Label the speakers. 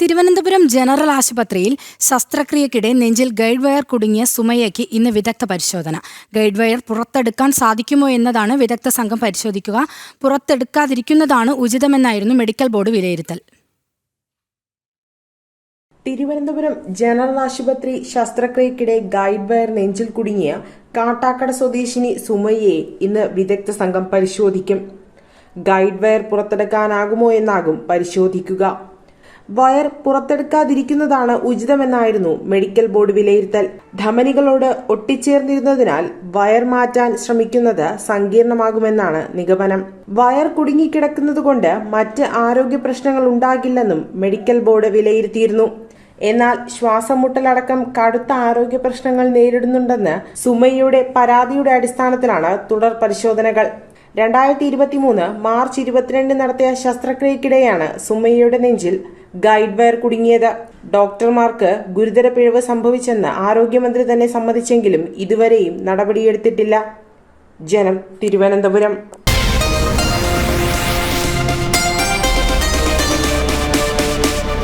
Speaker 1: Thiruvananthapuram general ആശുപത്രിയിൽ ശസ്ത്രക്രിയക്കിടെ നെഞ്ചിൽ guide wire കുടുങ്ങിയ സുമയ്യയ്ക്ക് ഇന്ന് വിദഗ്ധ പരിശോധന. ഗൈഡ് വയർ പുറത്തെടുക്കാൻ സാധിക്കുമോ എന്നതാണ് വിദഗ്ധ സംഘം പരിശോധിക്കുക. പുറത്തെടുക്കാതിരിക്കുന്നതാണ് ഉചിതമെന്നായിരുന്നു മെഡിക്കൽ ബോർഡ് വിലയിരുത്തൽ.
Speaker 2: തിരുവനന്തപുരം ജനറൽ ആശുപത്രി ശസ്ത്രക്രിയക്കിടെ ഗൈഡ് വയർ നെഞ്ചിൽ കുടുങ്ങിയ കാട്ടാക്കട സ്വദേശിനി സുമയ്യയെ ഇന്ന് വിദഗ്ധ സംഘം പരിശോധിക്കും. ഗൈഡ് വയർ പുറത്തെടുക്കാനാകുമോ എന്നാകും പരിശോധിക്കുക. വയർ പുറത്തെടുക്കാതിരിക്കുന്നതാണ് ഉചിതമെന്നായിരുന്നു മെഡിക്കൽ ബോർഡ് വിലയിരുത്തൽ. ധമനികളോട് ഒട്ടിച്ചേർന്നിരുന്നതിനാൽ വയർ മാറ്റാൻ ശ്രമിക്കുന്നത് സങ്കീർണമാകുമെന്നാണ് നിഗമനം. വയർ കുടുങ്ങിക്കിടക്കുന്നതുകൊണ്ട് മറ്റ് ആരോഗ്യ പ്രശ്നങ്ങൾ ഉണ്ടാകില്ലെന്നും മെഡിക്കൽ ബോർഡ് വിലയിരുത്തിയിരുന്നു. എന്നാൽ ശ്വാസം മുട്ടലടക്കം കടുത്ത ആരോഗ്യ പ്രശ്നങ്ങൾ നേരിടുന്നുണ്ടെന്ന് സുമയ്യയുടെ പരാതിയുടെ അടിസ്ഥാനത്തിലാണ് തുടർ പരിശോധനകൾ. രണ്ടായിരത്തി ഇരുപത്തി മൂന്ന് മാർച്ച് ഇരുപത്തിരണ്ട് നടത്തിയ ശസ്ത്രക്രിയക്കിടെയാണ് സുമയ്യയുടെ നെഞ്ചിൽ ഗൈഡ് വയർ കുടുങ്ങിയത്. ഡോക്ടർമാർക്ക് ഗുരുതര പിഴവ് സംഭവിച്ചെന്ന് ആരോഗ്യമന്ത്രി തന്നെ സമ്മതിച്ചെങ്കിലും ഇതുവരെയും നടപടിയെടുത്തിട്ടില്ല. ജനം തിരുവനന്തപുരം.